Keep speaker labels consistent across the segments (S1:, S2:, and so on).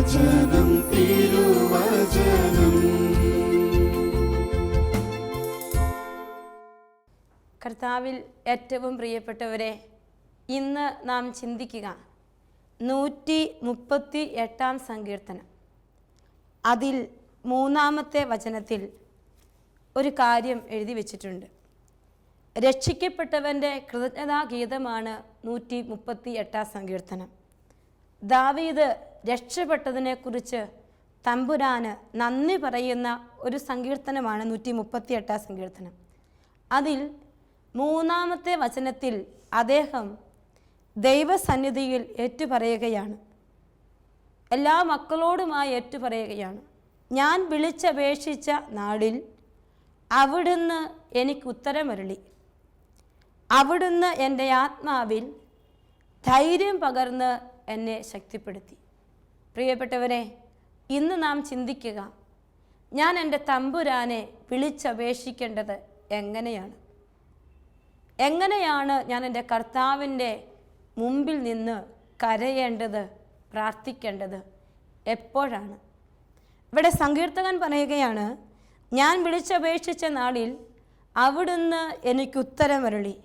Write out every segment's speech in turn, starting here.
S1: തിരുവചനം തിരുവചനം.
S2: കർത്താവിൽ ഏറ്റവും പ്രിയപ്പെട്ടവരെ ഇന്ന് നാം ചിന്തിക്കുക. നൂറ്റി മുപ്പത്തി എട്ടാം സങ്കീർത്തനം. അതിൽ മൂന്നാമത്തെ വചനത്തിൽ ഒരു കാര്യം എഴുതി വച്ചിട്ടുണ്ട്. രക്ഷിക്കപ്പെട്ടവന്റെ കൃതജ്ഞതാഗീതമാണ് നൂറ്റി മുപ്പത്തി എട്ടാം സങ്കീർത്തനം. ദാവീദ് രക്ഷപ്പെട്ടതിനെക്കുറിച്ച് തമ്പുരാന് നന്ദി പറയുന്ന ഒരു സങ്കീർത്തനമാണ് നൂറ്റി മുപ്പത്തി എട്ടാം സങ്കീർത്തനം. അതിൽ മൂന്നാമത്തെ വചനത്തിൽ അദ്ദേഹം ദൈവസന്നിധിയിൽ ഏറ്റുപറയുകയാണ്. എല്ലാ മക്കളോടുമായി ഏറ്റുപറയുകയാണ്. ഞാൻ വിളിച്ചപേക്ഷിച്ച നാളിൽ അവിടുന്ന് എനിക്ക് ഉത്തരമരുളി. അവിടുന്ന് എന്റെ ആത്മാവിൽ ധൈര്യം പകർന്ന് എന്നെ ശക്തിപ്പെടുത്തി. പ്രിയപ്പെട്ടവരെ ഇന്ന് നാം ചിന്തിക്കുക ഞാൻ എന്റെ തമ്പുരാനെ വിളിച്ചപേക്ഷിക്കേണ്ടത് എങ്ങനെയാണ്? എങ്ങനെയാണ് ഞാൻ എന്റെ കർത്താവിന്റെ മുമ്പിൽ നിന്ന് കരയേണ്ടത് പ്രാർത്ഥിക്കേണ്ടത്? എപ്പോഴാണ്? ഇവിടെ സങ്കീർത്തകൻ പറയുകയാണ് ഞാൻ വിളിച്ചപേക്ഷിച്ച നാളിൽ അവിടുന്ന് എനിക്ക് ഉത്തരമരുളി.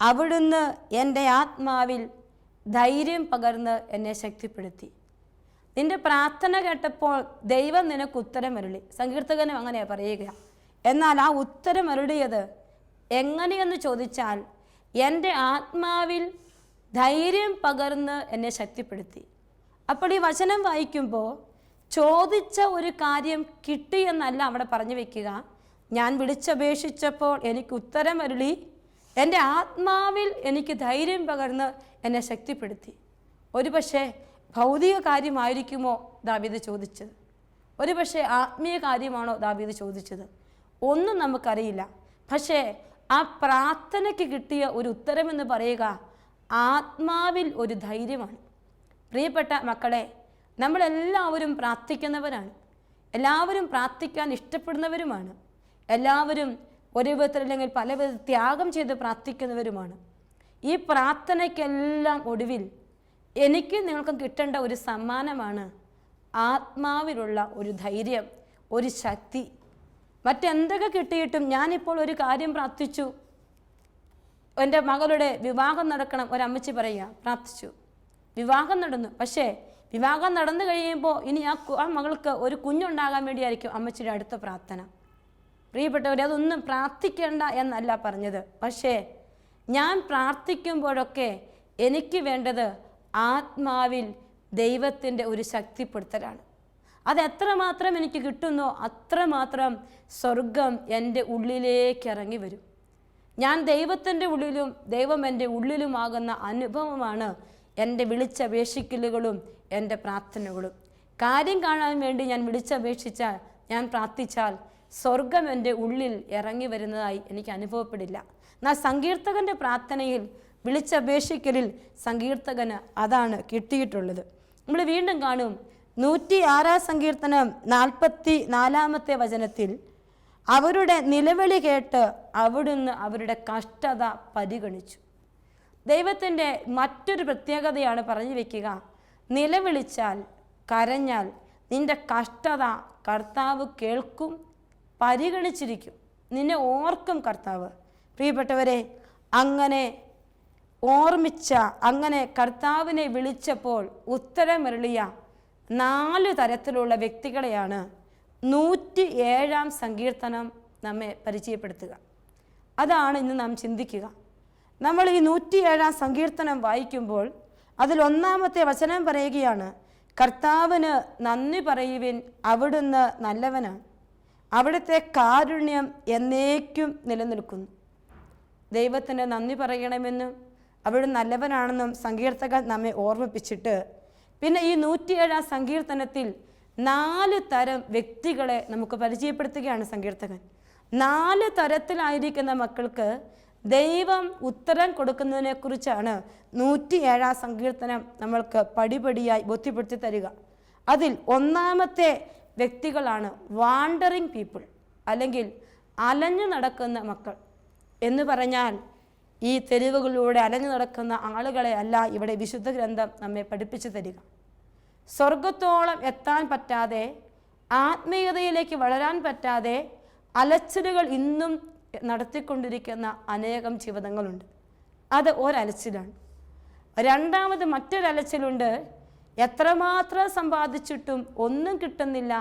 S2: അവിടുന്ന് എന്റെ ആത്മാവിൽ ധൈര്യം പകർന്ന് എന്നെ ശക്തിപ്പെടുത്തി. നിന്റെ പ്രാർത്ഥന കേട്ടപ്പോൾ ദൈവം നിനക്ക് ഉത്തരം അരുളി. സങ്കീർത്തകനും അങ്ങനെയാ പറയുക. എന്നാൽ ആ ഉത്തരം അരുളിയത് എങ്ങനെയെന്ന് ചോദിച്ചാൽ എന്റെ ആത്മാവിൽ ധൈര്യം പകർന്ന് എന്നെ ശക്തിപ്പെടുത്തി. അപ്പോൾ ഈ വചനം വായിക്കുമ്പോൾ ചോദിച്ച ഒരു കാര്യം കിട്ടി എന്നല്ല അവിടെ പറഞ്ഞു വെക്കുക. ഞാൻ വിളിച്ചപേക്ഷിച്ചപ്പോൾ എനിക്ക് ഉത്തരം അരുളി. എന്റെ ആത്മാവിൽ എനിക്ക് ധൈര്യം പകർന്ന് എന്നെ ശക്തിപ്പെടുത്തി. ഒരു പക്ഷേ ഭൗതിക കാര്യമായിരിക്കുമോ ദാവീദ് ചോദിച്ചത്? ഒരു പക്ഷേ ആത്മീയ കാര്യമാണോ ദാവീദ് ചോദിച്ചത്? ഒന്നും നമുക്കറിയില്ല. പക്ഷേ ആ പ്രാർത്ഥനയ്ക്ക് കിട്ടിയ ഒരു ഉത്തരമെന്ന് പറയുക ആത്മാവിൽ ഒരു ധൈര്യമാണ്. പ്രിയപ്പെട്ട മക്കളെ നമ്മളെല്ലാവരും പ്രാർത്ഥിക്കുന്നവരാണ്. എല്ലാവരും പ്രാർത്ഥിക്കാൻ ഇഷ്ടപ്പെടുന്നവരുമാണ്. എല്ലാവരും ഒരു വിധത്തിൽ അല്ലെങ്കിൽ പല വിധ ത്യാഗം ചെയ്ത് പ്രാർത്ഥിക്കുന്നവരുമാണ്. ഈ പ്രാർത്ഥനയ്ക്കെല്ലാം ഒടുവിൽ എനിക്ക് നിങ്ങൾക്ക് കിട്ടേണ്ട ഒരു സമ്മാനമാണ് ആത്മാവിലുള്ള ഒരു ധൈര്യം ഒരു ശക്തി. മറ്റെന്തൊക്കെ കിട്ടിയിട്ടും ഞാനിപ്പോൾ ഒരു കാര്യം പ്രാർത്ഥിച്ചു. എന്റെ മകളുടെ വിവാഹം നടക്കണം ഒരമ്മച്ചി പറയുക പ്രാർത്ഥിച്ചു. വിവാഹം നടന്നു. പക്ഷേ വിവാഹം നടന്നു കഴിയുമ്പോൾ ഇനി ആ ആ മകൾക്ക് ഒരു കുഞ്ഞുണ്ടാകാൻ വേണ്ടിയായിരിക്കും അമ്മച്ചിയുടെ അടുത്ത പ്രാർത്ഥന. പ്രിയപ്പെട്ടവരെ അതൊന്നും പ്രാർത്ഥിക്കേണ്ട എന്നല്ല പറഞ്ഞത്. പക്ഷേ ഞാൻ പ്രാർത്ഥിക്കുമ്പോഴൊക്കെ എനിക്ക് വേണ്ടത് ആത്മാവിൽ ദൈവത്തിന്റെ ഒരു ശക്തിപ്പെടുത്തലാണ്. അത് എത്രമാത്രം എനിക്ക് കിട്ടുന്നോ അത്രമാത്രം സ്വർഗം എന്റെ ഉള്ളിലേക്ക് ഇറങ്ങി വരും. ഞാൻ ദൈവത്തിന്റെ ഉള്ളിലും ദൈവം എന്റെ ഉള്ളിലുമാകുന്ന അനുഭവമാണ് എന്റെ വിളിച്ചപേക്ഷിക്കലുകളും എന്റെ പ്രാർത്ഥനകളും. കാര്യം കാണാൻ വേണ്ടി ഞാൻ വിളിച്ചപേക്ഷിച്ചാൽ ഞാൻ പ്രാർത്ഥിച്ചാൽ സ്വർഗം എന്റെ ഉള്ളിൽ ഇറങ്ങി വരുന്നതായി എനിക്ക് അനുഭവപ്പെടില്ല. എന്നാൽ സങ്കീർത്തകന്റെ പ്രാർത്ഥനയിൽ വിളിച്ചപേക്ഷിക്കലിൽ സങ്കീർത്തകന് അതാണ് കിട്ടിയിട്ടുള്ളത്. നമ്മൾ വീണ്ടും കാണും നൂറ്റി ആറാം സങ്കീർത്തനം നാൽപ്പത്തി നാലാമത്തെ വചനത്തിൽ അവരുടെ നിലവിളി കേട്ട് അവിടുന്ന് അവരുടെ കഷ്ടത പരിഗണിച്ചു. ദൈവത്തിന്റെ മറ്റൊരു പ്രത്യേകതയാണ് പറഞ്ഞു വയ്ക്കുക നിലവിളിച്ചാൽ കരഞ്ഞാൽ നിന്റെ കഷ്ടത കർത്താവ് കേൾക്കും പരിഗണിച്ചിരിക്കും. നിന്നെ ഓർക്കും കർത്താവ്. പ്രിയപ്പെട്ടവരെ അങ്ങനെ ഓർമ്മിച്ച അങ്ങനെ കർത്താവിനെ വിളിച്ചപ്പോൾ ഉത്തരമരുളിയ നാല് തരത്തിലുള്ള വ്യക്തികളെയാണ് നൂറ്റി ഏഴാം സങ്കീർത്തനം നമ്മെ പരിചയപ്പെടുത്തുക. അതാണ് ഇന്ന് നാം ചിന്തിക്കുക. നമ്മൾ ഈ നൂറ്റിയേഴാം സങ്കീർത്തനം വായിക്കുമ്പോൾ അതിൽ ഒന്നാമത്തെ വചനം പറയുകയാണ് കർത്താവിന് നന്ദി പറയുവിൻ അവിടുന്ന് നല്ലവനാണ്. അവിടുത്തെ കാരുണ്യം എന്നേക്കും നിലനിൽക്കുന്നു. ദൈവത്തിന് നന്ദി പറയണമെന്നും അവിടുന്ന് നല്ലവനാണെന്നും സങ്കീർത്തകൻ നമ്മെ ഓർമ്മിപ്പിച്ചിട്ട്. പിന്നെ ഈ നൂറ്റിയേഴാം സങ്കീർത്തനത്തിൽ നാല് തരം വ്യക്തികളെ നമുക്ക് പരിചയപ്പെടുത്തുകയാണ് സങ്കീർത്തകൻ. നാല് തരത്തിലായിരിക്കുന്ന മക്കൾക്ക് ദൈവം ഉത്തരം കൊടുക്കുന്നതിനെക്കുറിച്ചാണ് നൂറ്റിയേഴാം സങ്കീർത്തനം നമ്മൾക്ക് പടിപടിയായി ബോധ്യപ്പെടുത്തി തരിക. അതിൽ ഒന്നാമത്തെ വ്യക്തികളാണ് വാണ്ടറിങ് പീപ്പിൾ അല്ലെങ്കിൽ അലഞ്ഞു നടക്കുന്ന മക്കൾ എന്ന് പറഞ്ഞാൽ ഈ തെരുവുകളിലൂടെ അലഞ്ഞു നടക്കുന്ന ആളുകളെ അല്ല ഇവിടെ വിശുദ്ധ ഗ്രന്ഥം നമ്മെ പഠിപ്പിച്ചു തരിക. സ്വർഗത്തോളം എത്താൻ പറ്റാതെ ആത്മീയതയിലേക്ക് വളരാൻ പറ്റാതെ അലച്ചിലുകൾ ഇന്നും നടത്തിക്കൊണ്ടിരിക്കുന്ന അനേകം ജീവിതങ്ങളുണ്ട്. അത് ഒരലച്ചിലാണ്. രണ്ടാമത് മറ്റൊരലച്ചിലുണ്ട്. എത്രമാത്രം സമ്പാദിച്ചിട്ടും ഒന്നും കിട്ടുന്നില്ല.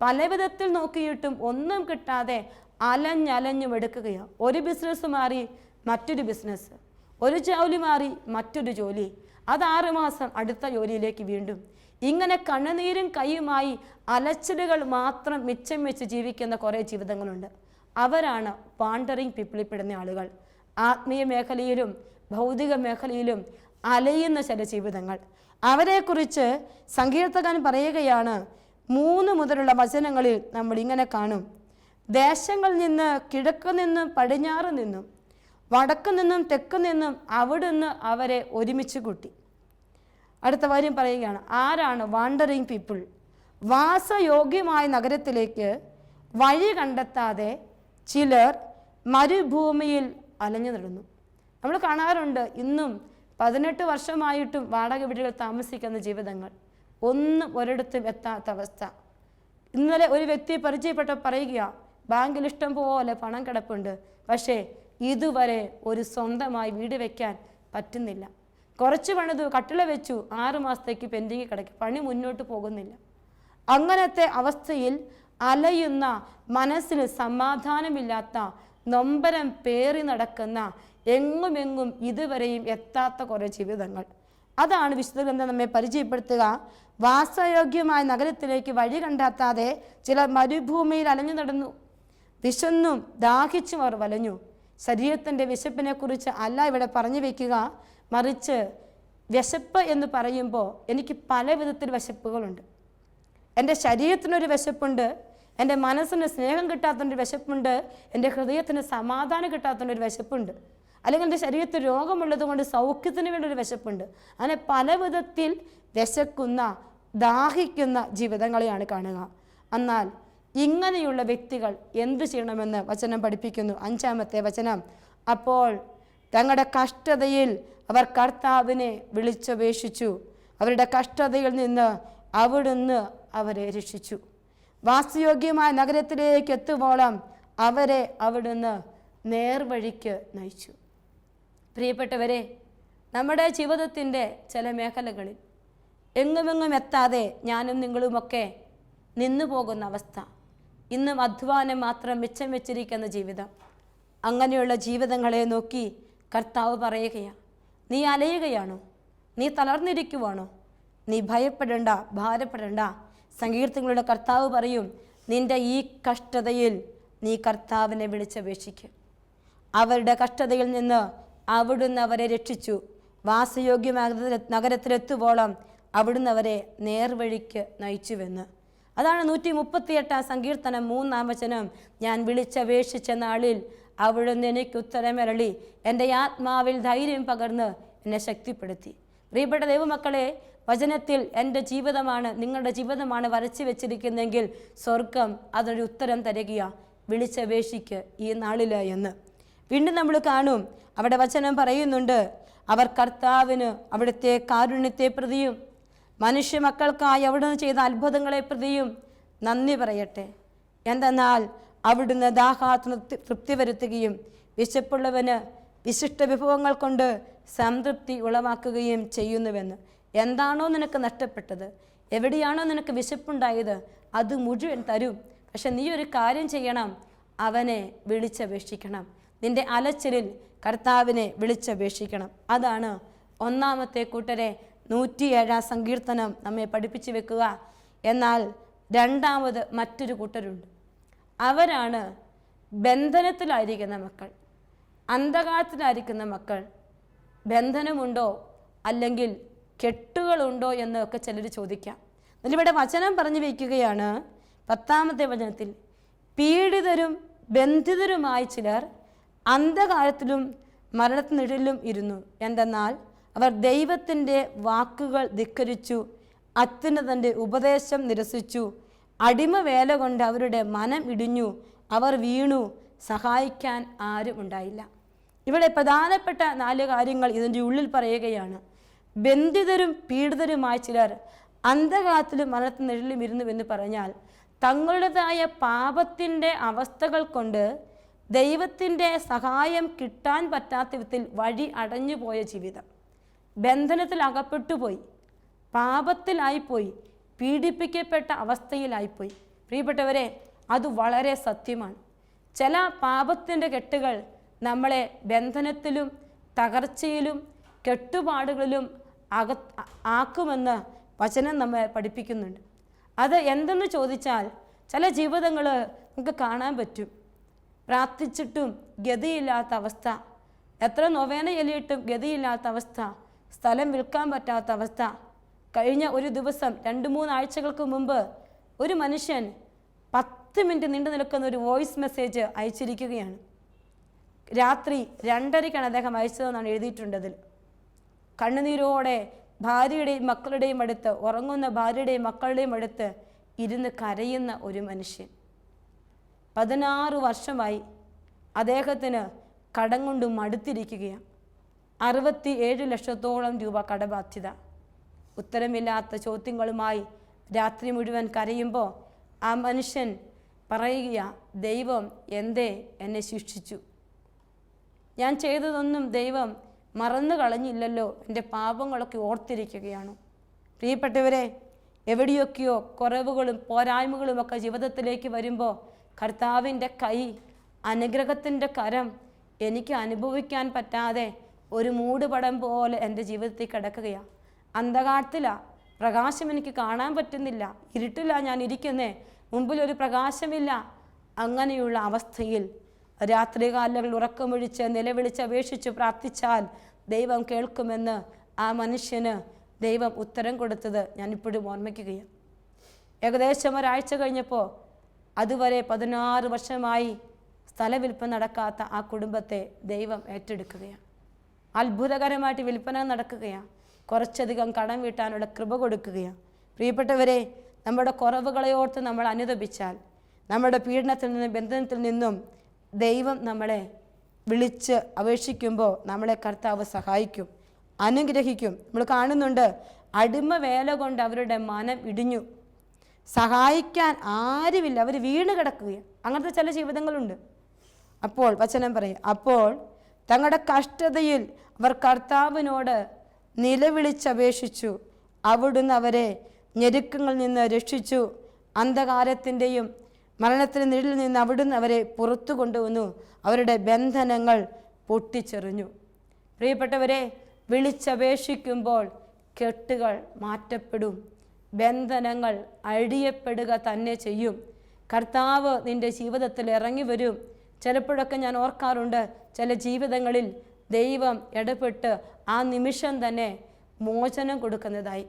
S2: പല വിധത്തിൽ നോക്കിയിട്ടും ഒന്നും കിട്ടാതെ അലഞ്ഞലഞ്ഞു എടുക്കുകയാണ്. ഒരു ബിസിനസ് മാറി മറ്റൊരു ബിസിനസ് ഒരു ജോലി മാറി മറ്റൊരു ജോലി. അത് ആറ് മാസം അടുത്ത ജോലിയിലേക്ക് വീണ്ടും. ഇങ്ങനെ കണ്ണുനീരും കൈയുമായി അലച്ചിലുകൾ മാത്രം മിച്ചം വെച്ച് ജീവിക്കുന്ന കുറേ ജീവിതങ്ങളുണ്ട്. അവരാണ് വാണ്ടറിങ് പീപ്പിളിൽ പെടുന്ന ആളുകൾ. ആത്മീയ മേഖലയിലും ഭൗതിക മേഖലയിലും അലയുന്ന ചില ജീവിതങ്ങൾ. അവരെക്കുറിച്ച് സങ്കീർത്തകൻ പറയുകയാണ് മൂന്ന് മുതലുള്ള വചനങ്ങളിൽ നമ്മൾ ഇങ്ങനെ കാണും. ദേശങ്ങളിൽ നിന്ന് കിഴക്ക് നിന്നും പടിഞ്ഞാറ് നിന്നും വടക്ക് നിന്നും തെക്ക് നിന്നും അവിടുന്ന് അവരെ ഒരുമിച്ച് കൂട്ടി. അടുത്ത കാര്യം പറയുകയാണ് ആരാണ് വാണ്ടറിങ് പീപ്പിൾ വാസയോഗ്യമായ നഗരത്തിലേക്ക് വഴി കണ്ടെത്താതെ ചിലർ മരുഭൂമിയിൽ അലഞ്ഞു നടന്നു. നമ്മൾ കാണാറുണ്ട് ഇന്നും പതിനെട്ട് വർഷമായിട്ടും വാടക വീടുകൾ താമസിക്കുന്ന ജീവിതങ്ങൾ ഒന്നും ഒരിടത്തും എത്താത്ത അവസ്ഥ. ഇന്നലെ ഒരു വ്യക്തിയെ പരിചയപ്പെട്ട പറയുക ബാങ്കിൽ ഇഷ്ടം പോലെ പണം കിടപ്പുണ്ട് പക്ഷേ ഇതുവരെ ഒരു സ്വന്തമായി വീട് വെക്കാൻ പറ്റുന്നില്ല. കുറച്ച് പണിത് കട്ടിള വെച്ചു ആറ് മാസത്തേക്ക് പെൻഡിങ് കിടക്കും. പണി മുന്നോട്ട് പോകുന്നില്ല. അങ്ങനത്തെ അവസ്ഥയിൽ അലയുന്ന മനസ്സിന് സമാധാനമില്ലാത്ത നൊമ്പരം പേറി നടക്കുന്ന എങ്ങുമെങ്ങും ഇതുവരെയും എത്താത്ത കുറേ ജീവിതങ്ങൾ. അതാണ് വിശുദ്ധ ഗ്രന്ഥം നമ്മെ പരിചയപ്പെടുത്തുക. വാസയോഗ്യമായ നഗരത്തിലേക്ക് വഴി കണ്ടെത്താതെ ചില മരുഭൂമിയിൽ അലഞ്ഞു നടന്നു. വിശന്നും ദാഹിച്ചും അവർ വലഞ്ഞു. ശരീരത്തിന്റെ വിശപ്പിനെ കുറിച്ച് അല്ല ഇവിടെ പറഞ്ഞു വയ്ക്കുക മറിച്ച് വിശപ്പ് എന്ന് പറയുമ്പോൾ എനിക്ക് പല വിധത്തിൽ വിശപ്പുകളുണ്ട്. എന്റെ ശരീരത്തിനൊരു വിശപ്പുണ്ട് എന്റെ മനസ്സിന് സ്നേഹം കിട്ടാത്തൊരു വിശപ്പുണ്ട് എന്റെ ഹൃദയത്തിന് സമാധാനം കിട്ടാത്തൊരു വിശപ്പുണ്ട്. അല്ലെങ്കിൽ എന്റെ ശരീരത്തിൽ രോഗമുള്ളത് കൊണ്ട് സൗഖ്യത്തിന് വേണ്ടി ഒരു വിശപ്പുണ്ട്. അങ്ങനെ പല വിധത്തിൽ വിശക്കുന്ന ദാഹിക്കുന്ന ജീവിതങ്ങളെയാണ് കാണുക. എന്നാൽ ഇങ്ങനെയുള്ള വ്യക്തികൾ എന്തു ചെയ്യണമെന്ന് വചനം പഠിപ്പിക്കുന്നു. അഞ്ചാമത്തെ വചനം അപ്പോൾ തങ്ങളുടെ കഷ്ടതയിൽ അവർ കർത്താവിനെ വിളിച്ചപേക്ഷിച്ചു. അവരുടെ കഷ്ടതയിൽ നിന്ന് അവിടുന്ന് അവരെ രക്ഷിച്ചു. വാസയോഗ്യമായ നഗരത്തിലേക്ക് എത്തുവോളം അവരെ അവിടുന്ന് നേർവഴിക്ക് നയിച്ചു. പ്രിയപ്പെട്ടവരെ നമ്മുടെ ജീവിതത്തിന്റെ ചില മേഖലകളിൽ എങ്ങുമെങ്ങും എത്താതെ ഞാനും നിങ്ങളുമൊക്കെ നിന്നു പോകുന്ന അവസ്ഥ. ഇന്നും അധ്വാനം മാത്രം മിച്ചം വെച്ചിരിക്കുന്ന ജീവിതം. അങ്ങനെയുള്ള ജീവിതങ്ങളെ നോക്കി കർത്താവ് പറയുകയാണ് നീ അലയുകയാണോ? നീ തളർന്നിരിക്കുവാണോ? നീ ഭയപ്പെടേണ്ട ഭാരപ്പെടേണ്ട. സങ്കീർത്തങ്ങളുടെ കർത്താവ് പറയും നിന്റെ ഈ കഷ്ടതയിൽ നീ കർത്താവിനെ വിളിച്ചപേക്ഷിക്കും. അവരുടെ കഷ്ടതയിൽ നിന്ന് അവിടുന്ന് അവരെ രക്ഷിച്ചു. വാസയോഗ്യമായ നഗരത്തിലെത്തുവോളം അവിടുന്ന് അവരെ നേർവഴിക്ക് നയിച്ചുവെന്ന്. അതാണ് നൂറ്റി മുപ്പത്തിയെട്ടാം സങ്കീർത്തനം മൂന്നാം വചനം. ഞാൻ വിളിച്ചപേക്ഷിച്ച നാളിൽ അവിടുന്ന് എനിക്ക് ഉത്തരമരളി എന്റെ ആത്മാവിൽ ധൈര്യം പകർന്ന് എന്നെ ശക്തിപ്പെടുത്തി. പ്രിയപ്പെട്ട ദൈവമക്കളെ വചനത്തിൽ എന്റെ ജീവിതമാണ് നിങ്ങളുടെ ജീവിതമാണ് വരച്ചു വെച്ചിരിക്കുന്നതെങ്കിൽ സ്വർഗം അതൊരു ഉത്തരം തരികയാ. വിളിച്ചപേക്ഷിക്ക് ഈ നാളിൽ എന്ന്. വീണ്ടും നമ്മൾ കാണും. അവിടെ വചനം പറയുന്നുണ്ട് അവർ കർത്താവിന് അവിടുത്തെ കാരുണ്യത്തെ പ്രതിയും മനുഷ്യ മക്കൾക്കായി അവിടുന്ന് ചെയ്ത അത്ഭുതങ്ങളെ പ്രതിയും നന്ദി പറയട്ടെ. എന്തെന്നാൽ അവിടുന്ന് തൃപ്തി- തൃപ്തി വരുത്തുകയും വിശപ്പുള്ളവന് വിശിഷ്ട വിഭവങ്ങൾ കൊണ്ട് സംതൃപ്തി ഉളവാക്കുകയും ചെയ്യുന്നുവെന്ന്. എന്താണോ നിനക്ക് നഷ്ടപ്പെട്ടത്? എവിടെയാണോ നിനക്ക് വിശപ്പുണ്ടായത്? അത് മുഴുവൻ തരും. പക്ഷെ നീ ഒരു കാര്യം ചെയ്യണം. അവനെ വിളിച്ചപേക്ഷിക്കണം. നിന്റെ അലച്ചിലിൽ കർത്താവിനെ വിളിച്ചപേക്ഷിക്കണം. അതാണ് ഒന്നാമത്തെ കൂട്ടരെ നൂറ്റിയേഴാം സങ്കീർത്തനം നമ്മെ പഠിപ്പിച്ചു വെക്കുക. എന്നാൽ രണ്ടാമത് മറ്റൊരു കൂട്ടരുണ്ട്. അവരാണ് ബന്ധനത്തിലായിരിക്കുന്ന മക്കൾ അന്ധകാരത്തിലായിരിക്കുന്ന മക്കൾ. ബന്ധനമുണ്ടോ അല്ലെങ്കിൽ കെട്ടുകളുണ്ടോ എന്നൊക്കെ ചിലർ ചോദിക്കാം. എന്നിവിടെ വചനം പറഞ്ഞു വയ്ക്കുകയാണ് പത്താമത്തെ വചനത്തിൽ. പീഡിതരും ബന്ധിതരുമായ ചിലർ അന്ധകാരത്തിലും മരണത്തിനിടയിലും ഇരുന്നു. എന്തെന്നാൽ അവർ ദൈവത്തിന്റെ വാക്കുകൾ ധിക്കരിച്ചു അത്യുന്നതന്റെ ഉപദേശം നിരസിച്ചു അടിമ വേല കൊണ്ട് അവരുടെ മനം ഇടിഞ്ഞു അവർ വീണു സഹായിക്കാൻ ആരും ഉണ്ടായില്ല. ഇവിടെ പ്രധാനപ്പെട്ട നാല് കാര്യങ്ങൾ ഇതിന്റെ ഉള്ളിൽ പറയുകയാണ്. ബന്ധിതരും പീഡിതരുമായ ചിലർ അന്ധകാലത്തിലും മരണത്തിൽ നിഴലിലും ഇരുന്നു എന്ന് പറഞ്ഞാൽ തങ്ങളുടേതായ പാപത്തിന്റെ അവസ്ഥകൾ കൊണ്ട് ദൈവത്തിന്റെ സഹായം കിട്ടാൻ പറ്റാത്ത വിധത്തിൽ വഴി അടഞ്ഞുപോയ ജീവിതം. ബന്ധനത്തിൽ അകപ്പെട്ടു പോയി പാപത്തിലായിപ്പോയി. പീഡിപ്പിക്കപ്പെട്ട അവസ്ഥയിലായിപ്പോയി. പ്രിയപ്പെട്ടവരെ അത് വളരെ സത്യമാണ്. ചില പാപത്തിന്റെ കെട്ടുകൾ നമ്മളെ ബന്ധനത്തിലും തകർച്ചയിലും കെട്ടുപാടുകളിലും അക ആക്കുമെന്ന് വചനം നമ്മെ പഠിപ്പിക്കുന്നുണ്ട്. അത് എന്തെന്ന് ചോദിച്ചാൽ ചില ജീവിതങ്ങൾ നമുക്ക് കാണാൻ പറ്റും. പ്രാർത്ഥിച്ചിട്ടും ഗതിയില്ലാത്ത അവസ്ഥ. എത്ര നൊവേന എലിയിട്ടും ഗതിയില്ലാത്ത അവസ്ഥ. സ്ഥലം വിൽക്കാൻ പറ്റാത്ത അവസ്ഥ. കഴിഞ്ഞ ഒരു ദിവസം രണ്ട് മൂന്നാഴ്ചകൾക്ക് മുമ്പ് ഒരു മനുഷ്യൻ പത്ത് മിനിറ്റ് നീണ്ടു നിൽക്കുന്ന ഒരു വോയിസ് മെസ്സേജ് അയച്ചിരിക്കുകയാണ്. രാത്രി രണ്ടരയ്ക്കാണ് അദ്ദേഹം അയച്ചതെന്നാണ് എഴുതിയിട്ടുണ്ടതിൽ. കണ്ണുനീരോടെ ഭാര്യയുടെയും മക്കളുടെയും അടുത്ത് ഉറങ്ങുന്ന ഭാര്യയുടെയും മക്കളുടെയും അടുത്ത് ഇരുന്ന് കരയുന്ന ഒരു മനുഷ്യൻ. പതിനാറ് വർഷമായി അദ്ദേഹത്തിന് കടം കൊണ്ട് മടുത്തിരിക്കുകയാണ്. അറുപത്തി ഏഴ് ലക്ഷത്തോളം രൂപ കടബാധ്യത. ഉത്തരമില്ലാത്ത ചോദ്യങ്ങളുമായി രാത്രി മുഴുവൻ കരയുമ്പോൾ ആ മനുഷ്യൻ പറയുക ദൈവം എന്തേ എന്നെ ശിക്ഷിച്ചു? ഞാൻ ചെയ്തതൊന്നും ദൈവം മറന്നു കളഞ്ഞില്ലല്ലോ എന്റെ പാപങ്ങളൊക്കെ ഓർത്തിരിക്കുകയാണ്. പ്രിയപ്പെട്ടവരെ എവിടെയൊക്കെയോ കുറവുകളും പോരായ്മകളുമൊക്കെ ജീവിതത്തിലേക്ക് വരുമ്പോൾ കർത്താവിന്റെ കൈ അനുഗ്രഹത്തിന്റെ കരം എനിക്ക് അനുഭവിക്കാൻ പറ്റാതെ ഒരു മൂടുപടം പോലെ എന്റെ ജീവിതത്തിൽ കിടക്കുകയാണ് അന്ധകാരത്തിലാണ് പ്രകാശം എനിക്ക് കാണാൻ പറ്റുന്നില്ല. ഇരുട്ടിലാണ് ഞാൻ ഇരിക്കുന്നേ. മുമ്പിൽ ഒരു പ്രകാശമില്ല. അങ്ങനെയുള്ള അവസ്ഥയിൽ രാത്രികാലങ്ങൾ ഉറക്കമൊഴിച്ച് നിലവിളിച്ച് അപേക്ഷിച്ച് പ്രാർത്ഥിച്ചാൽ ദൈവം കേൾക്കുമെന്ന് ആ മനുഷ്യന് ദൈവം ഉത്തരം കൊടുത്തത് ഞാനിപ്പോഴും ഓർമ്മിക്കുകയാണ്. ഏകദേശം ഒരാഴ്ച കഴിഞ്ഞപ്പോൾ അതുവരെ പതിനാറ് വർഷമായി സ്ഥലവിൽപ്പം നടക്കാത്ത ആ കുടുംബത്തെ ദൈവം ഏറ്റെടുക്കുകയാണ്. അത്ഭുതകരമായിട്ട് വിൽപ്പന നടക്കുകയാണ്. കുറച്ചധികം കടം വീട്ടാനുള്ള കൃപ കൊടുക്കുകയാണ്. പ്രിയപ്പെട്ടവരെ നമ്മുടെ കുറവുകളെ ഓർത്ത് നമ്മൾ അനുദപിച്ചാൽ നമ്മുടെ പീഡനത്തിൽ നിന്നും ബന്ധനത്തിൽ നിന്നും ദൈവം നമ്മളെ വിളിച്ച് അപേക്ഷിക്കുമ്പോൾ നമ്മളെ കർത്താവ് സഹായിക്കും അനുഗ്രഹിക്കും. നമ്മൾ കാണുന്നുണ്ട് അടിമ വേല കൊണ്ട് അവരുടെ മനം ഇടിഞ്ഞു. സഹായിക്കാൻ ആരുമില്ല. അവർ വീണ് കിടക്കുകയാണ്. അങ്ങനത്തെ ചില ജീവിതങ്ങളുണ്ട്. അപ്പോൾ വചനം പറയും അപ്പോൾ തങ്ങളുടെ കഷ്ടതയിൽ അവർ കർത്താവിനോട് നിലവിളിച്ചപേക്ഷിച്ചു. അവിടുന്ന് അവരെ ഞെരുക്കങ്ങളിൽ നിന്ന് രക്ഷിച്ചു. അന്ധകാരത്തിന്റെയും മരണത്തിന്റെ നിഴലിൽ നിന്ന് അവിടുന്ന് അവരെ പുറത്തു കൊണ്ടുവന്നു. അവരുടെ ബന്ധനങ്ങൾ പൊട്ടിച്ചെറിഞ്ഞു. പ്രിയപ്പെട്ടവരെ വിളിച്ചപേക്ഷിക്കുമ്പോൾ കെട്ടുകൾ മാറ്റപ്പെടും. ബന്ധനങ്ങൾ അഴിയപ്പെടുക തന്നെ ചെയ്യും. കർത്താവ് നിന്റെ ജീവിതത്തിൽ ഇറങ്ങി വരും. ചിലപ്പോഴൊക്കെ ഞാൻ ഓർക്കാറുണ്ട് ചില ജീവിതങ്ങളിൽ ദൈവം ഇടപെട്ട് ആ നിമിഷം തന്നെ മോചനം കൊടുക്കുന്നതായി.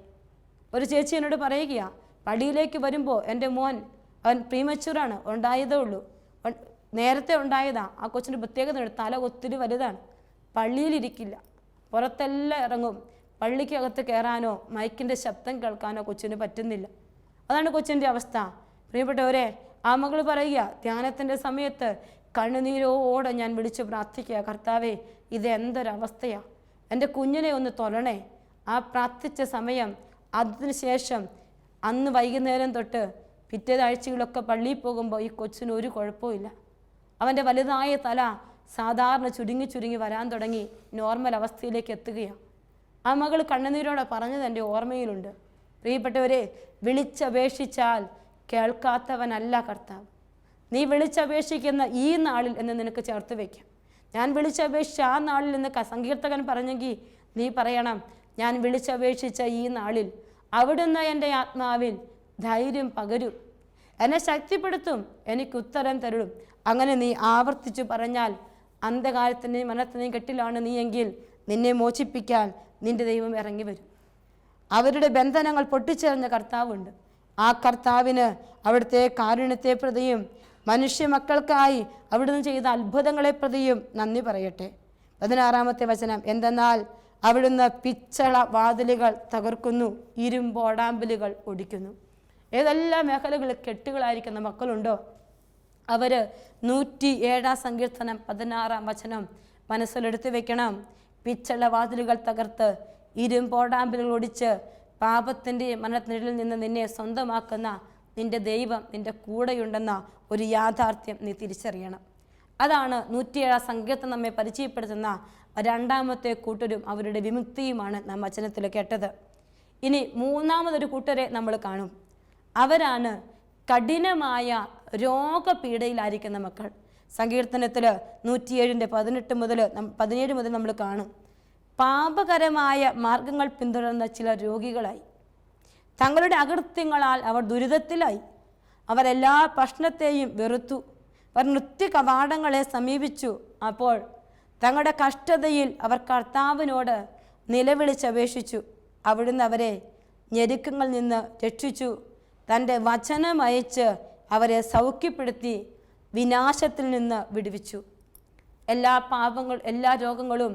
S2: ഒരു ചേച്ചി എന്നോട് പറയുകയാ പടിയിലേക്ക് വരുമ്പോൾ എന്റെ മോൻ അവൻ പ്രീമച്ചൂറാണ് ഉണ്ടായതേ ഉള്ളൂ. നേരത്തെ ഉണ്ടായതാ ആ കൊച്ചിന്റെ പ്രത്യേകത തല ഒത്തിരി വലുതാണ് പള്ളിയിലിരിക്കില്ല. പുറത്തെല്ലാം ഇറങ്ങും പള്ളിക്കകത്ത് കയറാനോ മൈക്കിന്റെ ശബ്ദം കേൾക്കാനോ കൊച്ചിന് പറ്റുന്നില്ല. അതാണ് കൊച്ചിന്റെ അവസ്ഥ. പ്രിയപ്പെട്ടവരെ ആ മകൾ പറയുക ധ്യാനത്തിന്റെ സമയത്ത് കണ്ണുനീരോടെ ഞാൻ വിളിച്ച് പ്രാർത്ഥിക്കുക കർത്താവേ ഇത് എന്തൊരവസ്ഥയാണ് എന്റെ കുഞ്ഞിനെ ഒന്ന് തൊലണേ ആ പ്രാർത്ഥിച്ച സമയം അതിനുശേഷം അന്ന് വൈകുന്നേരം തൊട്ട് പിറ്റേതാഴ്ചകളൊക്കെ പള്ളിയിൽ പോകുമ്പോൾ ഈ കൊച്ചിന് ഒരു കുഴപ്പമില്ല അവന്റെ വലുതായ തല സാധാരണ ചുരുങ്ങി ചുരുങ്ങി വരാൻ തുടങ്ങി നോർമൽ അവസ്ഥയിലേക്ക് എത്തുകയാണ്. ആ മകൾ കണ്ണുനീരോടെ പറഞ്ഞത് എന്റെ ഓർമ്മയിലുണ്ട്. പ്രിയപ്പെട്ടവരെ വിളിച്ചപേക്ഷിച്ചാൽ കേൾക്കാത്തവനല്ല കർത്താവ്. നീ വിളിച്ചപേക്ഷിക്കുന്ന ഈ നാളിൽ എന്ന് നിനക്ക് ചേർത്ത് വയ്ക്കാം. ഞാൻ വിളിച്ചപേക്ഷിച്ച ആ നാളിൽ എന്ന് സങ്കീർത്തകൻ പറഞ്ഞെങ്കിൽ നീ പറയണം ഞാൻ വിളിച്ചപേക്ഷിച്ച ഈ നാളിൽ അവിടുന്ന് എന്റെ ആത്മാവിൽ ധൈര്യം പകരും. എന്നെ ശക്തിപ്പെടുത്തും എനിക്ക് ഉത്തരം തരും. അങ്ങനെ നീ ആവർത്തിച്ചു പറഞ്ഞാൽ അന്ധകാലത്തിന്റെയും മനത്തിനെയും കെട്ടിലാണ് നീ എങ്കിൽ നിന്നെ മോചിപ്പിക്കാൻ നിന്റെ ദൈവം ഇറങ്ങി വരും. അവരുടെ ബന്ധനങ്ങൾ പൊട്ടിച്ചെറിഞ്ഞ കർത്താവുണ്ട്. ആ കർത്താവിന് അവിടുത്തെ കാരുണ്യത്തെ പ്രതിയും മനുഷ്യ മക്കൾക്കായി അവിടുന്ന് ചെയ്ത അത്ഭുതങ്ങളെ പ്രതിയും നന്ദി പറയട്ടെ. പതിനാറാമത്തെ വചനം എന്തെന്നാൽ അവിടുന്ന് പിച്ചള വാതിലുകൾ തകർക്കുന്നു ഇരുമ്പോടാമ്പലുകൾ ഒടിക്കുന്നു. ഏതെല്ലാം മേഖലകളിൽ കെട്ടുകളായിരിക്കുന്ന മക്കളുണ്ടോ? അവർ നൂറ്റി ഏഴാം സങ്കീർത്തനം പതിനാറാം വചനം മനസ്സിലെടുത്ത് വെക്കണം. പിച്ചള വാതിലുകൾ തകർത്ത് ഇരുമ്പോടാമ്പലുകൾ ഒടിച്ച് പാപത്തിന്റെയും മരണത്തിനിടയിൽ നിന്ന് നിന്നെ സ്വന്തമാക്കുന്ന നിന്റെ ദൈവം നിന്റെ കൂടെയുണ്ടെന്ന ഒരു യാഥാർത്ഥ്യം നീ തിരിച്ചറിയണം. അതാണ് നൂറ്റിയേഴാം സങ്കീർത്തം നമ്മെ പരിചയപ്പെടുത്തുന്ന രണ്ടാമത്തെ കൂട്ടരും അവരുടെ വിമുക്തിയുമാണ് നാം വചനത്തിൽ കേട്ടത്. ഇനി മൂന്നാമതൊരു കൂട്ടരെ നമ്മൾ കാണും. അവരാണ് കഠിനമായ രോഗപീഠയിലായിരിക്കുന്ന മക്കൾ. സങ്കീർത്തനത്തിൽ നൂറ്റിയേഴിന്റെ പതിനെട്ട് മുതൽ പതിനേഴ് മുതൽ നമ്മൾ കാണും. പാപകരമായ മാർഗങ്ങൾ പിന്തുടർന്ന ചില രോഗികളായി. തങ്ങളുടെ അകൃത്യങ്ങളാൽ അവർ ദുരിതത്തിലായി. അവരെല്ലാ പ്രശ്നത്തെയും വെറുത്തു. അവർ നൃത്യ കവാടങ്ങളെ സമീപിച്ചു. അപ്പോൾ തങ്ങളുടെ കഷ്ടതയിൽ അവർ കർത്താവിനോട് നിലവിളിച്ചപേക്ഷിച്ചു. അവിടുന്ന് അവരെ ഞെരുക്കങ്ങളിൽ നിന്ന് രക്ഷിച്ചു. തന്റെ വചനം അയച്ച് അവരെ സൗഖ്യപ്പെടുത്തി വിനാശത്തിൽ നിന്ന് വിടുവിച്ചു. എല്ലാ പാപങ്ങൾ എല്ലാ രോഗങ്ങളും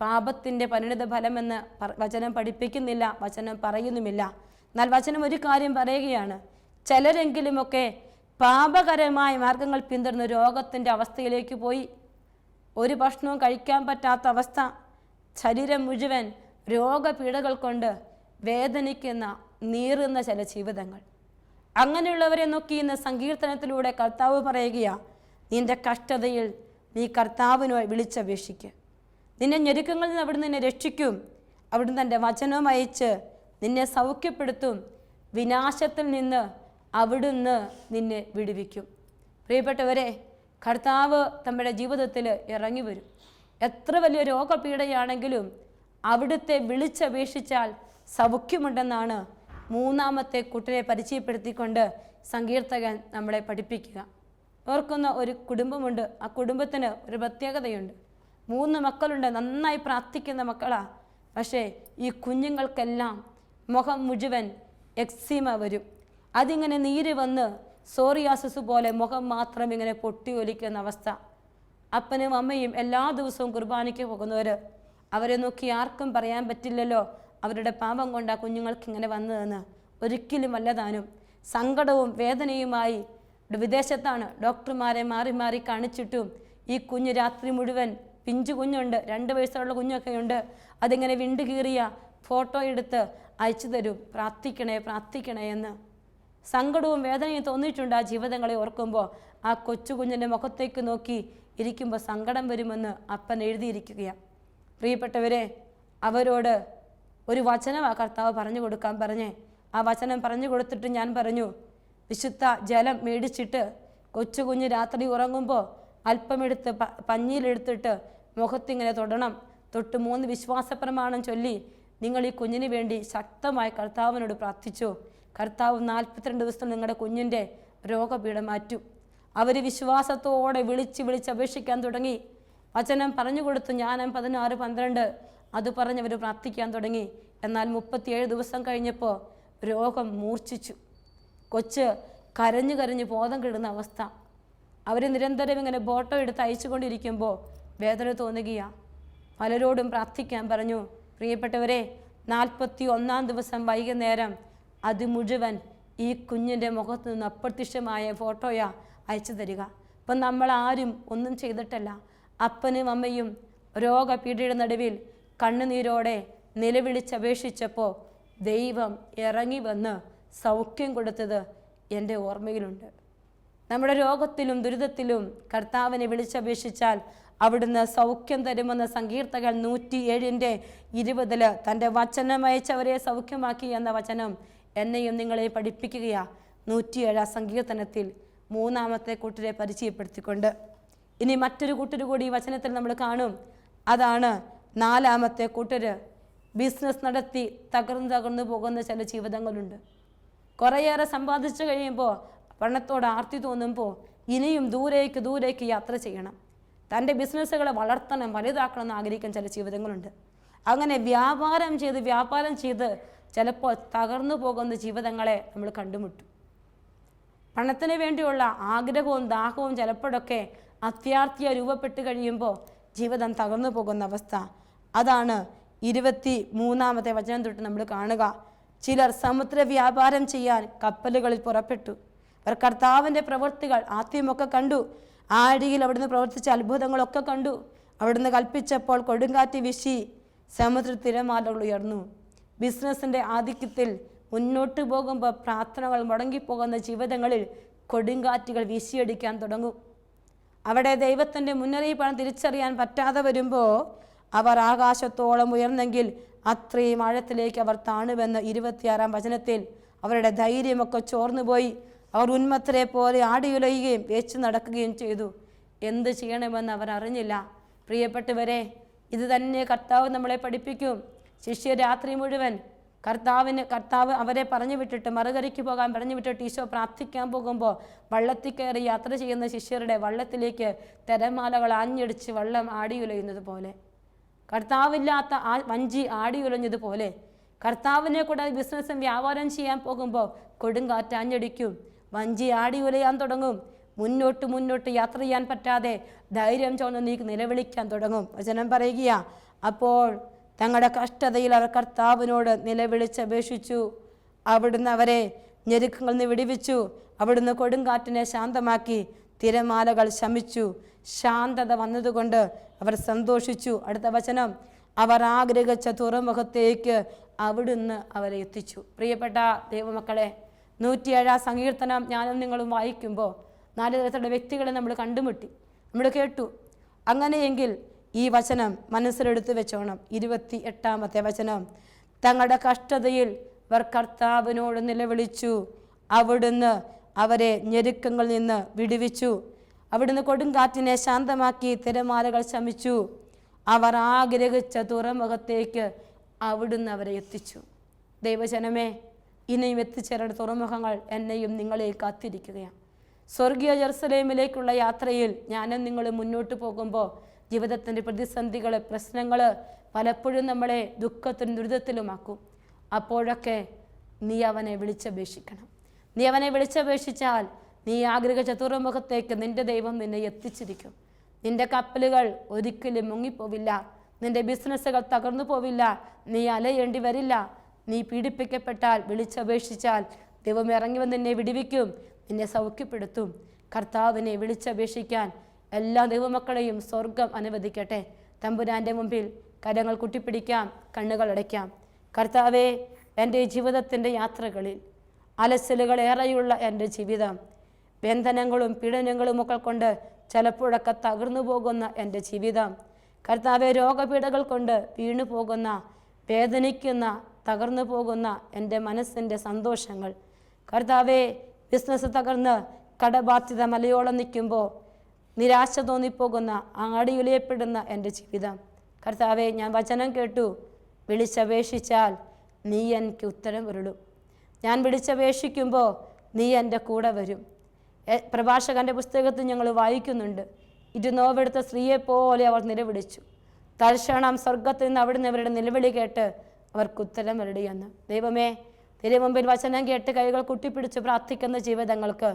S2: പാപത്തിന്റെ പരിണിത ഫലമെന്ന് വചനം പഠിപ്പിക്കുന്നില്ല വചനം പറയുന്നുമില്ല. എന്നാൽ വചനം ഒരു കാര്യം പറയുകയാണ്. ചിലരെങ്കിലുമൊക്കെ പാപകരമായ മാർഗങ്ങൾ പിന്തുടർന്ന് രോഗത്തിന്റെ അവസ്ഥയിലേക്ക് പോയി. ഒരു ഭക്ഷണവും കഴിക്കാൻ പറ്റാത്ത അവസ്ഥ. ശരീരം മുഴുവൻ രോഗപീഠകൾ കൊണ്ട് വേദനിക്കുന്ന നീറുന്ന ചില ജീവിതങ്ങൾ. അങ്ങനെയുള്ളവരെ നോക്കി ഇന്ന് സങ്കീർത്തനത്തിലൂടെ കർത്താവ് പറയുകയാ നിന്റെ കഷ്ടതയിൽ നീ കർത്താവിനോ വിളിച്ചപേക്ഷിക്കുക നിന്നെ ഞെരുക്കങ്ങളിൽ നിന്ന് അവിടുന്ന് നിന്നെ രക്ഷിക്കും. അവിടുന്ന് തന്റെ വചനവും അയച്ച് നിന്നെ സൗഖ്യപ്പെടുത്തും. വിനാശത്തിൽ നിന്ന് അവിടുന്ന് നിന്നെ വിടുവിക്കും. പ്രിയപ്പെട്ടവരെ കർത്താവ് നമ്മുടെ ജീവിതത്തിൽ ഇറങ്ങി വരും. എത്ര വലിയ രോഗപീഠയാണെങ്കിലും അവിടുത്തെ വിളിച്ചപേക്ഷിച്ചാൽ സൗഖ്യമുണ്ടെന്നാണ് മൂന്നാമത്തെ കുട്ടിയെ പരിചയപ്പെടുത്തിക്കൊണ്ട് സങ്കീർത്തകൻ നമ്മളെ പഠിപ്പിക്കുക. ഓർക്കുന്ന ഒരു കുടുംബമുണ്ട്. ആ കുടുംബത്തിന് ഒരു പ്രത്യേകതയുണ്ട്. മൂന്ന് മക്കളുണ്ട്. നന്നായി പ്രാർത്ഥിക്കുന്ന മക്കളാണ് പക്ഷേ ഈ കുഞ്ഞുങ്ങൾക്കെല്ലാം മുഖം മുഴുവൻ എക്സീമ വരും. അതിങ്ങനെ നീര് വന്ന് സോറിയാസിസ് പോലെ മുഖം മാത്രം ഇങ്ങനെ പൊട്ടി ഒലിക്കുന്ന അവസ്ഥ. അപ്പനും അമ്മയും എല്ലാ ദിവസവും കുർബാനയ്ക്ക് പോകുന്നവർ അവരെ നോക്കി ആർക്കും പറയാൻ പറ്റില്ലല്ലോ. അവരുടെ പാപം കൊണ്ട് ആ കുഞ്ഞുങ്ങൾക്ക് ഇങ്ങനെ വന്നതെന്ന്. ഒരിക്കലും അല്ലതാനും സങ്കടവും വേദനയുമായി വിദേശത്താണ്. ഡോക്ടർമാരെ മാറി മാറി കാണിച്ചിട്ടും ഈ കുഞ്ഞ് രാത്രി മുഴുവൻ പിഞ്ചു കുഞ്ഞുണ്ട്. രണ്ട് വയസ്സുള്ള കുഞ്ഞൊക്കെയുണ്ട്. അതിങ്ങനെ വിണ്ടുകീറിയ ഫോട്ടോ എടുത്ത് അയച്ചു തരും. പ്രാർത്ഥിക്കണേ പ്രാർത്ഥിക്കണേ എന്ന്. സങ്കടവും വേദനയും തോന്നിയിട്ടുണ്ട് ആ ജീവിതങ്ങളെ ഓർക്കുമ്പോൾ. ആ കൊച്ചു കുഞ്ഞിന്റെ മുഖത്തേക്ക് നോക്കി ഇരിക്കുമ്പോൾ സങ്കടം വരുമെന്ന് അപ്പൻ എഴുതിയിരിക്കുകയാണ്. പ്രിയപ്പെട്ടവരെ അവരോട് ഒരു വചനം ആ കർത്താവ് പറഞ്ഞു കൊടുക്കാൻ പറഞ്ഞേ. ആ വചനം പറഞ്ഞു കൊടുത്തിട്ട് ഞാൻ പറഞ്ഞു വിശുദ്ധ ജലം മേടിച്ചിട്ട് കൊച്ചു കുഞ്ഞ് രാത്രി ഉറങ്ങുമ്പോൾ അല്പമെടുത്ത് പ പഞ്ഞിയിലെടുത്തിട്ട് മുഖത്തിങ്ങനെ തൊടണം. തൊട്ട് മൂന്ന് വിശ്വാസപ്രമാണം ചൊല്ലി നിങ്ങൾ ഈ കുഞ്ഞിന് വേണ്ടി ശക്തമായി കർത്താവിനോട് പ്രാർത്ഥിച്ചു. കർത്താവ് നാൽപ്പത്തിരണ്ട് ദിവസം നിങ്ങളുടെ കുഞ്ഞിന്റെ രോഗപീഠം മാറ്റു. അവർ വിശ്വാസത്തോടെ വിളിച്ച് വിളിച്ച് അപേക്ഷിക്കാൻ തുടങ്ങി. വചനം പറഞ്ഞു കൊടുത്തു ഞാനും പതിനാറ് പന്ത്രണ്ട്. അത് പറഞ്ഞവർ പ്രാർത്ഥിക്കാൻ തുടങ്ങി. എന്നാൽ മുപ്പത്തിയേഴ് ദിവസം കഴിഞ്ഞപ്പോൾ രോഗം മൂർച്ഛിച്ചു. കൊച്ച് കരഞ്ഞു കരഞ്ഞ് ബോധം കിടുന്ന അവസ്ഥ. അവർ നിരന്തരം ഇങ്ങനെ ബോട്ടോ എടുത്ത് അയച്ചുകൊണ്ടിരിക്കുമ്പോൾ വേദന തോന്നുകയാണ് പലരോടും പ്രാർത്ഥിക്കാൻ പറഞ്ഞു. പ്രിയപ്പെട്ടവരെ നാൽപ്പത്തി ഒന്നാം ദിവസം വൈകുന്നേരം അത് മുഴുവൻ ഈ കുഞ്ഞിന്റെ മുഖത്ത് നിന്ന് അപ്രത്യക്ഷമായ ഫോട്ടോയാ അയച്ചു തരിക. ഇപ്പം നമ്മൾ ആരും ഒന്നും ചെയ്തിട്ടല്ല. അപ്പനും അമ്മയും രോഗപീഠയുടെ നടുവിൽ കണ്ണുനീരോടെ നിലവിളിച്ചപേക്ഷിച്ചപ്പോൾ ദൈവം ഇറങ്ങി വന്ന് സൗഖ്യം കൊടുത്തത് എന്റെ ഓർമ്മയിലുണ്ട്. നമ്മുടെ രോഗത്തിലും ദുരിതത്തിലും കർത്താവിനെ വിളിച്ചപേക്ഷിച്ചാൽ അവിടുന്ന് സൗഖ്യം തരുമെന്ന് സങ്കീർത്തകൾ നൂറ്റി ഏഴിന്റെ ഇരുപതിൽ തന്റെ വചനം അയച്ചവരെ സൗഖ്യമാക്കി എന്ന വചനം എന്നെയും നിങ്ങളെ പഠിപ്പിക്കുകയാണ് നൂറ്റിയേഴാം സങ്കീർത്തനത്തിൽ മൂന്നാമത്തെ കൂട്ടരെ പരിചയപ്പെടുത്തിക്കൊണ്ട്. ഇനി മറ്റൊരു കൂട്ടര് കൂടി ഈ വചനത്തിൽ നമ്മൾ കാണും. അതാണ് നാലാമത്തെ കൂട്ടര്. ബിസിനസ് നടത്തി തകർന്നു തകർന്നു പോകുന്ന ചില ജീവിതങ്ങളുണ്ട്. കുറേയേറെ സമ്പാദിച്ചു കഴിയുമ്പോൾ പണത്തോട് ആർത്തി തോന്നുമ്പോൾ ഇനിയും ദൂരേക്ക് ദൂരേക്ക് യാത്ര ചെയ്യണം. തന്റെ ബിസിനസ്സുകളെ വളർത്തണം വലുതാക്കണം എന്ന് ആഗ്രഹിക്കുന്ന ചില ജീവിതങ്ങളുണ്ട്. അങ്ങനെ വ്യാപാരം ചെയ്ത് വ്യാപാരം ചെയ്ത് ചിലപ്പോൾ തകർന്നു പോകുന്ന ജീവിതങ്ങളെ നമ്മൾ കണ്ടുമുട്ടും. പണത്തിന് വേണ്ടിയുള്ള ആഗ്രഹവും ദാഹവും ചിലപ്പോഴൊക്കെ അത്യാർത്ഥിയ രൂപപ്പെട്ട് കഴിയുമ്പോൾ ജീവിതം തകർന്നു പോകുന്ന അവസ്ഥ. അതാണ് ഇരുപത്തി മൂന്നാമത്തെ വചനം തൊട്ട് നമ്മൾ കാണുക. ചിലർ സമുദ്ര വ്യാപാരം ചെയ്യാൻ കപ്പലുകളിൽ പുറപ്പെട്ടു. അവർ കർത്താവിന്റെ പ്രവൃത്തികൾ ആദ്യമൊക്കെ കണ്ടു. ആ അരികിൽ അവിടുന്ന് പ്രവർത്തിച്ച അത്ഭുതങ്ങളൊക്കെ കണ്ടു. അവിടുന്ന് കൽപ്പിച്ചപ്പോൾ കൊടുങ്കാറ്റ് വിശി സമുദ്ര തിരമാലകൾ ഉയർന്നു. ബിസിനസ്സിന്റെ ആധിക്യത്തിൽ മുന്നോട്ട് പോകുമ്പോൾ പ്രാർത്ഥനകൾ മുടങ്ങിപ്പോകുന്ന ജീവിതങ്ങളിൽ കൊടുങ്കാറ്റുകൾ വീശിയടിക്കാൻ തുടങ്ങും. അവിടെ ദൈവത്തിന്റെ മുന്നറിയിപ്പാണ് തിരിച്ചറിയാൻ പറ്റാതെ വരുമ്പോൾ അവർ ആകാശത്തോളം ഉയർന്നെങ്കിൽ അത്രയും ആഴത്തിലേക്ക് അവർ താണുവെന്ന് ഇരുപത്തിയാറാം വചനത്തിൽ അവരുടെ ധൈര്യമൊക്കെ ചോർന്നുപോയി. അവർ ഉന്മത്തരെ പോലെ ആടിയുലയുകയും വേച്ചു നടക്കുകയും ചെയ്തു. എന്ത് ചെയ്യണമെന്ന് അവർ അറിഞ്ഞില്ല. പ്രിയപ്പെട്ടവരെ ഇത് തന്നെ കർത്താവ് നമ്മളെ പഠിപ്പിക്കും. ശിഷ്യ രാത്രി മുഴുവൻ കർത്താവിന് കർത്താവ് അവരെ പറഞ്ഞു വിട്ടിട്ട് മറുകരയ്ക്ക് പോകാൻ പറഞ്ഞു വിട്ടിട്ട് ഈശോ പ്രാർത്ഥിക്കാൻ പോകുമ്പോൾ വള്ളത്തിൽ കയറി യാത്ര ചെയ്യുന്ന ശിഷ്യരുടെ വള്ളത്തിലേക്ക് തിരമാലകൾ ആഞ്ഞടിച്ച് വള്ളം ആടിയുലയുന്നത് പോലെ. കർത്താവില്ലാത്ത ആ വഞ്ചി ആടിയുലഞ്ഞതുപോലെ കർത്താവിനെ കൂടാതെ ബിസിനസ്സും വ്യാപാരം ചെയ്യാൻ പോകുമ്പോൾ കൊടുങ്കാറ്റ് ആഞ്ഞടിക്കും ആടി ഉലയാൻ തുടങ്ങും. മുന്നോട്ട് മുന്നോട്ട് യാത്ര ചെയ്യാൻ പറ്റാതെ ധൈര്യം ചോർന്ന് നീ നിലവിളിക്കാൻ തുടങ്ങും. വചനം പറയുക അപ്പോൾ തങ്ങളുടെ കഷ്ടതയിൽ അവർ കർത്താവിനോട് നിലവിളിച്ചപേക്ഷിച്ചു അവിടുന്ന് അവരെ ഞെരുക്കങ്ങളിൽ നിന്ന് വിടിവിച്ചു. അവിടുന്ന് കൊടുങ്കാറ്റിനെ ശാന്തമാക്കി. തിരമാലകൾ ശമിച്ചു. ശാന്തത വന്നതുകൊണ്ട് അവർ സന്തോഷിച്ചു. അടുത്ത വചനം അവർ ആഗ്രഹിച്ച തുറമുഖത്തേക്ക് അവിടുന്ന് അവരെ എത്തിച്ചു. പ്രിയപ്പെട്ട ദൈവമക്കളെ നൂറ്റിയേഴാം സങ്കീർത്തനം ഞാനും നിങ്ങളും വായിക്കുമ്പോൾ നാല് തരത്തിലുള്ള വ്യക്തികളെ നമ്മൾ കണ്ടുമുട്ടി. നമ്മൾ കേട്ടു. അങ്ങനെയെങ്കിൽ ഈ വചനം മനസ്സിലെടുത്ത് വെച്ചോണം. ഇരുപത്തി എട്ടാമത്തെ വചനം. തങ്ങളുടെ കഷ്ടതയിൽ അവർ കർത്താവിനോട് നിലവിളിച്ചു. അവിടുന്ന് അവരെ ഞെരുക്കങ്ങളിൽ നിന്ന് വിടുവിച്ചു. അവിടുന്ന് കൊടുങ്കാറ്റിനെ ശാന്തമാക്കി തിരമാലകൾ ശമിച്ചു. അവർ ആഗ്രഹിച്ച തുറമുഖത്തേക്ക് അവിടുന്ന് അവരെ എത്തിച്ചു. ദൈവജനമേ ഇനിയും എത്തിച്ചേരേണ്ട തുറമുഖങ്ങൾ എന്നെയും നിങ്ങളെയും കാത്തിരിക്കുകയാണ്. സ്വർഗീയ ജെറുസലേമിലേക്കുള്ള യാത്രയിൽ ഞാനും നിങ്ങൾ മുന്നോട്ട് പോകുമ്പോൾ ജീവിതത്തിന്റെ പ്രതിസന്ധികൾ പ്രശ്നങ്ങൾ പലപ്പോഴും നമ്മളെ ദുഃഖത്തിനും ദുരിതത്തിലുമാക്കും. അപ്പോഴൊക്കെ നീ അവനെ വിളിച്ചപേക്ഷിക്കണം. നീ അവനെ വിളിച്ചപേക്ഷിച്ചാൽ നീ ആഗ്രഹിച്ച തുറമുഖത്തേക്ക് നിന്റെ ദൈവം നിന്നെ എത്തിച്ചിരിക്കും. നിന്റെ കപ്പലുകൾ ഒരിക്കലും മുങ്ങിപ്പോവില്ല. നിന്റെ ബിസിനസ്സുകൾ തകർന്നു പോവില്ല. നീ അലയേണ്ടി വരില്ല. നീ പീഡിപ്പിക്കപ്പെട്ടാൽ വിളിച്ചപേക്ഷിച്ചാൽ ദൈവം ഇറങ്ങി വന്ന് നിന്നെ വിടിവിക്കും നിന്നെ സൗഖ്യപ്പെടുത്തും. കർത്താവിനെ വിളിച്ചപേക്ഷിക്കാൻ എല്ലാ ദൈവമക്കളെയും സ്വർഗം അനുവദിക്കട്ടെ. തമ്പുരാന്റെ മുമ്പിൽ കരങ്ങൾ കുട്ടിപ്പിടിക്കാം കണ്ണുകൾ അടയ്ക്കാം. കർത്താവെ എന്റെ ജീവിതത്തിന്റെ യാത്രകളിൽ അലസലുകളേറെയുള്ള എന്റെ ജീവിതം ബന്ധനങ്ങളും പീഡനങ്ങളും ഒക്കെ കൊണ്ട് ചിലപ്പോഴൊക്കെ തകർന്നു പോകുന്ന എന്റെ ജീവിതം. കർത്താവെ രോഗപീഠകൾ കൊണ്ട് വീണു പോകുന്ന വേദനിക്കുന്ന തകർന്നു പോകുന്ന എന്റെ മനസ്സിന്റെ സന്തോഷങ്ങൾ. കർത്താവെ ബിസിനസ് തകർന്ന് കടബാധ്യത മലയോളം നിൽക്കുമ്പോൾ നിരാശ തോന്നിപ്പോകുന്ന ആടിയുലയപ്പെടുന്ന എന്റെ ജീവിതം. കർത്താവെ ഞാൻ വചനം കേട്ടു. വിളിച്ചപേക്ഷിച്ചാൽ നീ എനിക്ക് ഉത്തരം ഉരുളും ഞാൻ വിളിച്ചപേക്ഷിക്കുമ്പോൾ നീ എന്റെ കൂടെ വരും. പ്രഭാഷകന്റെ പുസ്തകത്തിൽ ഞങ്ങൾ വായിക്കുന്നുണ്ട്. ഇരുന്നോവെടുത്ത സ്ത്രീയെ പോലെ അവർ നിലവിളിച്ചു. തൽക്ഷണം സ്വർഗത്തിൽ നിന്ന് അവിടുന്ന് അവരുടെ നിലവിളി കേട്ട് അവർക്ക് ഉത്തരം വരടിയെന്ന്. ദൈവമേ തിരു മുമ്പിൽ വചനം കേട്ട് കൈകൾ കുട്ടിപ്പിടിച്ച് പ്രാർത്ഥിക്കുന്ന ജീവിതങ്ങൾക്ക്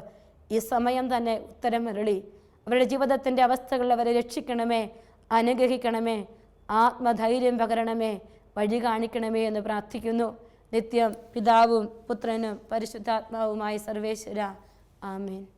S2: ഈ സമയം തന്നെ ഉത്തരം വരളി. അവരുടെ ജീവിതത്തിന്റെ അവസ്ഥകളിൽ അവരെ രക്ഷിക്കണമേ അനുഗ്രഹിക്കണമേ ആത്മധൈര്യം പകരണമേ വഴി കാണിക്കണമേ എന്ന് പ്രാർത്ഥിക്കുന്നു. നിത്യം പിതാവും പുത്രനും പരിശുദ്ധാത്മാവുമായി സർവേശ്വര. ആമേൻ.